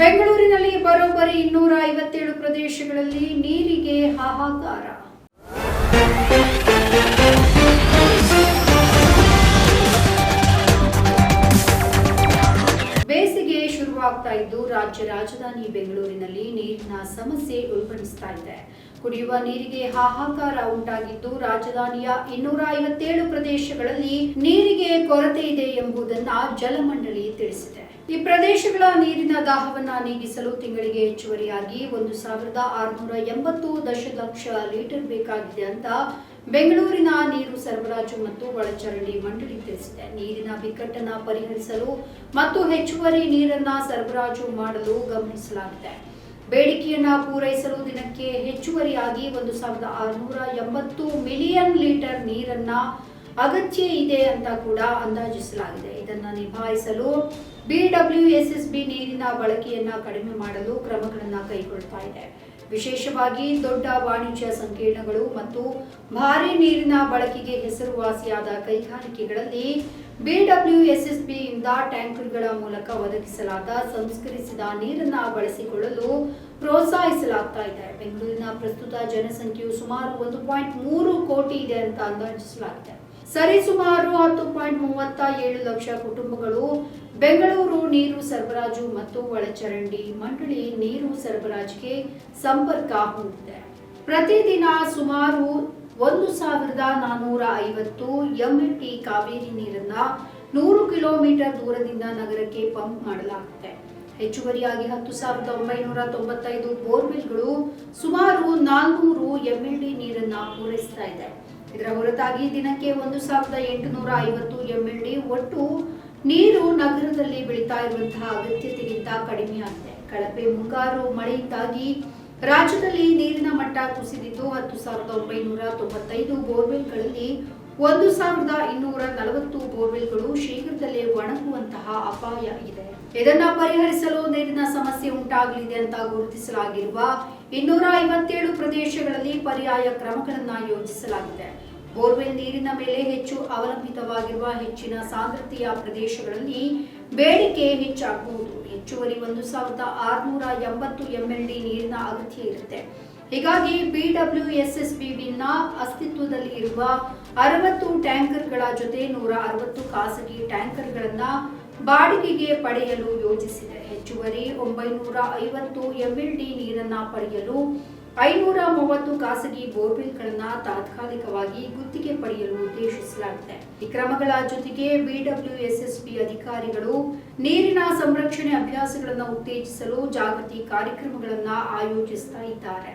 ಬೆಂಗಳೂರಿನಲ್ಲಿ ಬರೋಬ್ಬರಿ ಇನ್ನೂರ ಐವತ್ತೇಳು ಪ್ರದೇಶಗಳಲ್ಲಿ ನೀರಿಗೆ ಹಾಹಾಕಾರ. ಬೇಸಿಗೆ ಶುರುವಾಗ್ತಾ ಇದ್ದು ರಾಜ್ಯ ರಾಜಧಾನಿ ಬೆಂಗಳೂರಿನಲ್ಲಿ ನೀರಿನ ಸಮಸ್ಯೆ ಉಲ್ಬಣಿಸ್ತಾ ಇದೆ. ಕುಡಿಯುವ ನೀರಿಗೆ ಹಾಹಾಕಾರ ಉಂಟಾಗಿದ್ದು ರಾಜಧಾನಿಯ ಇನ್ನೂರ ಐವತ್ತೇಳು ಪ್ರದೇಶಗಳಲ್ಲಿ ನೀರಿಗೆ ಕೊರತೆ ಇದೆ ಎಂಬುದನ್ನ ಜಲಮಂಡಳಿ ತಿಳಿಸಿದೆ. ಈ ಪ್ರದೇಶಗಳ ನೀರಿನ ದಾಹವನ್ನು ನೀಗಿಸಲು ತಿಂಗಳಿಗೆ ಹೆಚ್ಚುವರಿಯಾಗಿ ಒಂದು ಸಾವಿರದ ಆರುನೂರ ಎಂಬತ್ತು ದಶಲಕ್ಷ ಲೀಟರ್ ಬೇಕಾಗಿದೆ ಅಂತ ಬೆಂಗಳೂರಿನ ನೀರು ಸರಬರಾಜು ಮತ್ತು ಒಳಚರಂಡಿ ಮಂಡಳಿ ತಿಳಿಸಿದೆ. ನೀರಿನ ಬಿಕ್ಕಟ್ಟನ್ನು ಪರಿಹರಿಸಲು ಮತ್ತು ಹೆಚ್ಚುವರಿ ನೀರನ್ನ ಸರಬರಾಜು ಮಾಡಲು ಗಮನಿಸಲಾಗಿದೆ. ಬೇಡಿಕೆಯನ್ನ ಪೂರೈಸಲು ದಿನಕ್ಕೆ ಹೆಚ್ಚುವರಿಯಾಗಿ ಒಂದು ಸಾವಿರದ ಆರುನೂರ ಎಂಬತ್ತು ಮಿಲಿಯನ್ ಲೀಟರ್ ನೀರನ್ನ ಅಗತ್ಯ ಇದೆ ಅಂತ ಕೂಡ ಅಂದಾಜಿಸಲಾಗಿದೆ. ಇದನ್ನ ನಿಭಾಯಿಸಲು ಬಿಡಬ್ಲ್ಯೂಎಸ್ಎಸ್ಬಿ ನೀರಿನ ಬಳಕೆಯನ್ನ ಕಡಿಮೆ ಮಾಡಲು ಕ್ರಮಗಳನ್ನ ಕೈಗೊಳ್ತಾ ಇದೆ. ವಿಶೇಷವಾಗಿ ದೊಡ್ಡ ವಾಣಿಜ್ಯ ಸಂಕೀರ್ಣಗಳು ಮತ್ತು ಭಾರಿ ನೀರಿನ ಬಳಕೆಗೆ ಹೆಸರುವಾಸಿಯಾದ ಕೈಗಾರಿಕೆಗಳಲ್ಲಿ ಬಿಡಬ್ಲ್ಯೂಎಸ್ಎಸ್ಬಿಯಿಂದ ಟ್ಯಾಂಕರ್ಗಳ ಮೂಲಕ ಒದಗಿಸಲಾದ ಸಂಸ್ಕರಿಸಿದ ನೀರನ್ನ ಬಳಸಿಕೊಳ್ಳಲು ಪ್ರೋತ್ಸಾಹಿಸಲಾಗ್ತಾ ಇದೆ. ಬೆಂಗಳೂರಿನ ಪ್ರಸ್ತುತ ಜನಸಂಖ್ಯೆಯು ಸುಮಾರು ಒಂದು ಪಾಯಿಂಟ್ ಮೂರು ಕೋಟಿ ಇದೆ ಅಂತ ಅಂದಾಜಿಸಲಾಗಿದೆ. ಸರಿಸುಮಾರು ಹತ್ತು ಪಾಯಿಂಟ್ ಮೂವತ್ತ ಏಳು ಲಕ್ಷ ಕುಟುಂಬಗಳು, ಬೆಂಗಳೂರು ನೀರು ಸರಬರಾಜು ಮತ್ತು ಒಳಚರಂಡಿ ಮಂಡಳಿ ನೀರು ಸರಬರಾಜಿಗೆ ಸಂಪರ್ಕ ಹೊಂದಿದೆ. ಪ್ರತಿದಿನ ಸುಮಾರು ಒಂದು ಸಾವಿರದ ನಾನ್ನೂರ ಐವತ್ತು ಎಂಎಲ್ಟಿ ಕಾವೇರಿ ನೀರನ್ನ ನೂರು ಕಿಲೋಮೀಟರ್ ದೂರದಿಂದ ನಗರಕ್ಕೆ ಪಂಪ್ ಮಾಡಲಾಗುತ್ತೆ. ಹೆಚ್ಚುವರಿಯಾಗಿ ಹತ್ತು ಸಾವಿರದ ಒಂಬೈನೂರ ತೊಂಬತ್ತೈದು ಬೋರ್ವೆಲ್ಗಳು ಸುಮಾರು ನಾಲ್ನೂರು ಎಂಎಲ್ಡಿ ನೀರನ್ನ ಪೂರೈಸ್ತಾ ಇದೆ. ಇದರ ಹೊರತಾಗಿ ದಿನಕ್ಕೆ ಒಂದು ಸಾವಿರದ ಎಂಟುನೂರ ಐವತ್ತು ಎಂಎಲ್ಡಿ ಒಟ್ಟು ನೀರು ನಗರದಲ್ಲಿ ಬೆಳೀತಾ ಇರುವಂತಹ ಅಗತ್ಯತೆಗಿಂತ ಕಡಿಮೆಯಾಗಿದೆ. ಕಳಪೆ ಮುಂಗಾರು ಮಳೆಯಿಂದಾಗಿ ರಾಜ್ಯದಲ್ಲಿ ನೀರಿನ ಮಟ್ಟ ಕುಸಿದಿದ್ದು ಹತ್ತು ಸಾವಿರದ ಒಂಬೈನೂರ ತೊಂಬತ್ತೈದು ಬೋರ್ವೆಲ್ಗಳಲ್ಲಿ ಒಂದು ಸಾವಿರದ ಇನ್ನೂರ ನಲವತ್ತು ಬೋರ್ವೆಲ್ಗಳು ಶೀಘ್ರದಲ್ಲೇ ಒಣಗುವಂತಹ ಅಪಾಯ ಇದೆ. ಇದನ್ನ ಪರಿಹರಿಸಲು ನೀರಿನ ಸಮಸ್ಯೆ ಉಂಟಾಗಲಿದೆ ಅಂತ ಗುರುತಿಸಲಾಗಿರುವ ಇನ್ನೂರ ಐವತ್ತೇಳು ಪ್ರದೇಶಗಳಲ್ಲಿ ಪರ್ಯಾಯ ಕ್ರಮಗಳನ್ನ ಯೋಜಿಸಲಾಗಿದೆ. ಬೋರ್ವೆಲ್ ನೀರಿನ ಮೇಲೆ ಹೆಚ್ಚು ಅವಲಂಬಿತವಾಗಿರುವ ಹೆಚ್ಚಿನ ಸಾಂದ್ರತೆಯ ಪ್ರದೇಶಗಳಲ್ಲಿ ಬೇಡಿಕೆ ಹೆಚ್ಚಾಗಬಹುದು ಹೆಚ್ಚುವರಿ ಒಂದು ಸಾವಿರದ ಆರುನೂರ ಎಂಬತ್ತು ಎಂಎಲ್ಡಿ ನೀರಿನ ಅಗತ್ಯ ಇರುತ್ತೆ. ಹೀಗಾಗಿ ಬಿಡಬ್ಲ್ಯೂಎಸ್ಎಸ್ಬಿಬಿನ ಅಸ್ತಿತ್ವದಲ್ಲಿ ಇರುವ ಅರವತ್ತು ಟ್ಯಾಂಕರ್ಗಳ ಜೊತೆ ನೂರ ಅರವತ್ತು ಖಾಸಗಿ ಟ್ಯಾಂಕರ್ಗಳನ್ನ ಬಾಡಿಗೆಗೆ ಪಡೆಯಲು ಯೋಜಿಸಿದೆ. ಹೆಚ್ಚುವರಿ ಒಂಬೈನೂರ ಐವತ್ತು ಎಂಎಲ್ಡಿ ನೀರನ್ನ ಪಡೆಯಲು ಐನೂರ ಮೂವತ್ತು ಖಾಸಗಿ ಬೋರ್ವೆಲ್ಗಳನ್ನು ತಾತ್ಕಾಲಿಕವಾಗಿ ಗುತ್ತಿಗೆ ಪಡೆಯಲು ಉದ್ದೇಶಿಸಲಾಗಿದೆ. ಈ ಕ್ರಮಗಳ ಜೊತೆಗೆ ಬಿಡಬ್ಲ್ಯೂಎಸ್ಎಸ್ಬಿ ಅಧಿಕಾರಿಗಳು ನೀರಿನ ಸಂರಕ್ಷಣೆ ಅಭ್ಯಾಸಗಳನ್ನು ಉತ್ತೇಜಿಸಲು ಜಾಗೃತಿ ಕಾರ್ಯಕ್ರಮಗಳನ್ನು ಆಯೋಜಿಸ್ತಾ ಇದ್ದಾರೆ.